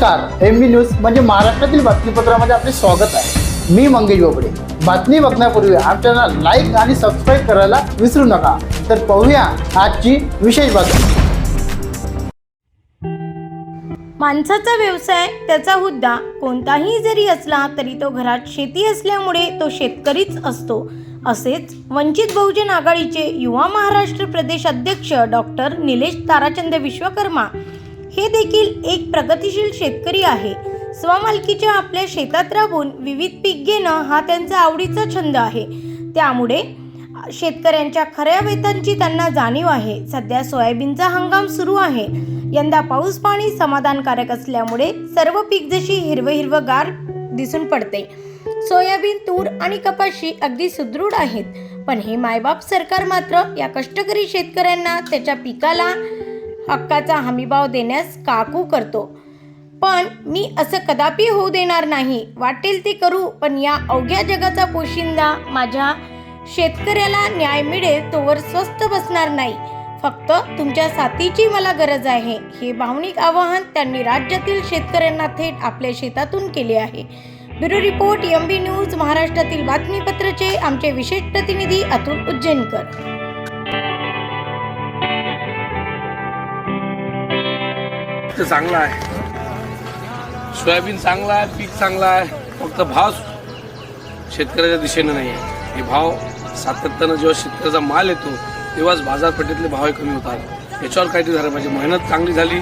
नमस्कार M B news म्हणजे महाराष्ट्रातील बातमीपत्रामध्ये आपले स्वागत आहे. मी मंगेश बोबडे. बातमी बघण्यापूर्वी आमच्या लाईक आणि सबस्क्राईब करायला विसरू नका. तर पाहूया आजची विशेष बातमी. माणसाचा व्यवसाय त्याचा हुद्दा कोणताही जरी असला तरी तो घरात शेती असल्यामुळे तो शेतकरीच असतो. असेच वंचित बहुजन आघाडीचे युवा महाराष्ट्र प्रदेश अध्यक्ष डॉक्टर निलेश ताराचंद विश्वकर्मा हे देखील एक प्रगतिशील शेतकरी आहे. स्वमालकीच्या आपल्या शेतात राबून विविध पीक घेणं हा त्यांचा आवडीचा छंद आहे. त्यामुळे शेतकऱ्यांच्या खऱ्या वेतनची त्यांना जाणीव आहे. सध्या सोयाबीनचा हंगाम सुरू आहे. यंदा पाऊस पाणी समाधानकारक असल्यामुळे सर्व पीक जशी हिरवं हिरवगार दिसून पडते. सोयाबीन तूर आणि कपाशी अगदी सुदृढ आहेत. पण हे मायबाप सरकार मात्र या कष्टकरी शेतकऱ्यांना त्याच्या पिकाला हक्काचा हमीभाव देण्यास काकू करतो. पण मी असं कदापि होऊ देणार नाही. वाटेल ते करू पण या अवघ्या जगाचा पोशिंदा माझ्या शेतकऱ्याला न्याय मिळेल तोवर स्वस्त बसणार नाही. फक्त तुमच्या साथीची मला गरज आहे. हे भावनिक आवाहन त्यांनी राज्यातील शेतकऱ्यांना थेट आपल्या शेतातून केले आहे. Bureau report M B news महाराष्ट्रातील बातमीपत्रचे आमचे विशेष प्रतिनिधी अतुल उज्जैनकर. ते चांगलं आहे. सोयाबीन चांगला आहे पीक चांगला आहे फक्त भाव शेतकऱ्याच्या दिशेनं नाही आहे हे भाव सातत्यानं जेव्हा शेतकऱ्याचा माल येतो तेव्हाच बाजारपेठेतले भाव कमी होतात. याच्यावर काहीतरी झालं पाहिजे. मेहनत चांगली झाली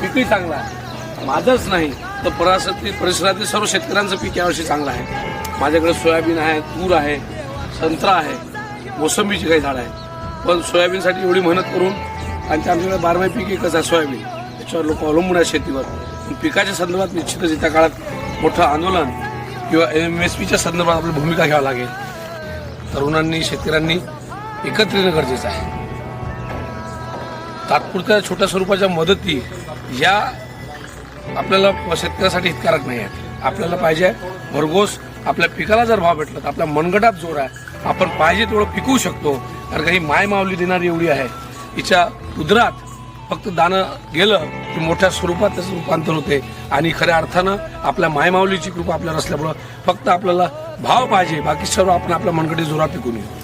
पीकही चांगलं आहे. माझंच नाही तर परिसरातील परिसरातील सर्व शेतकऱ्यांचं पीक यावर्षी चांगलं आहे. माझ्याकडे सोयाबीन आहे तूर आहे संत्रा आहे मोसंबीची काही झाडं आहेत. पण सोयाबीनसाठी एवढी मेहनत करून आणि ते आमच्याकडे बारमाही पीक एकच आहे सोयाबीन. त्याच्यावर लोक अवलंबून आहेत शेतीवर. पिकाच्या संदर्भात निश्चितच येत्या काळात मोठं आंदोलन किंवा एम एस पीच्या संदर्भात आपली भूमिका घ्यावी लागेल. तरुणांनी शेतकऱ्यांनी एकत्र येणं गरजेचं आहे. तात्पुरत्या छोट्या स्वरूपाच्या मदती या आपल्याला शेतकऱ्यासाठी हितकारक नाही आहेत. आपल्याला पाहिजे भरघोस आपल्या पिकाला जर भाव भेटला तर आपल्या मनगटात जोर आहे. आपण पाहिजे तेवढं पिकवू शकतो. कारण काही माय मावली देणारी एवढी आहे. हिच्या उदरात फक्त दानं गेलं की मोठ्या स्वरूपात त्याचं रूपांतर होते. आणि खऱ्या अर्थानं आपल्या मायमाऊलीची कृपा आपल्याला असल्यामुळं फक्त आपल्याला भाव पाहिजे. बाकी सर्व आपण आपल्या मनगडी जोरात पिकून येऊ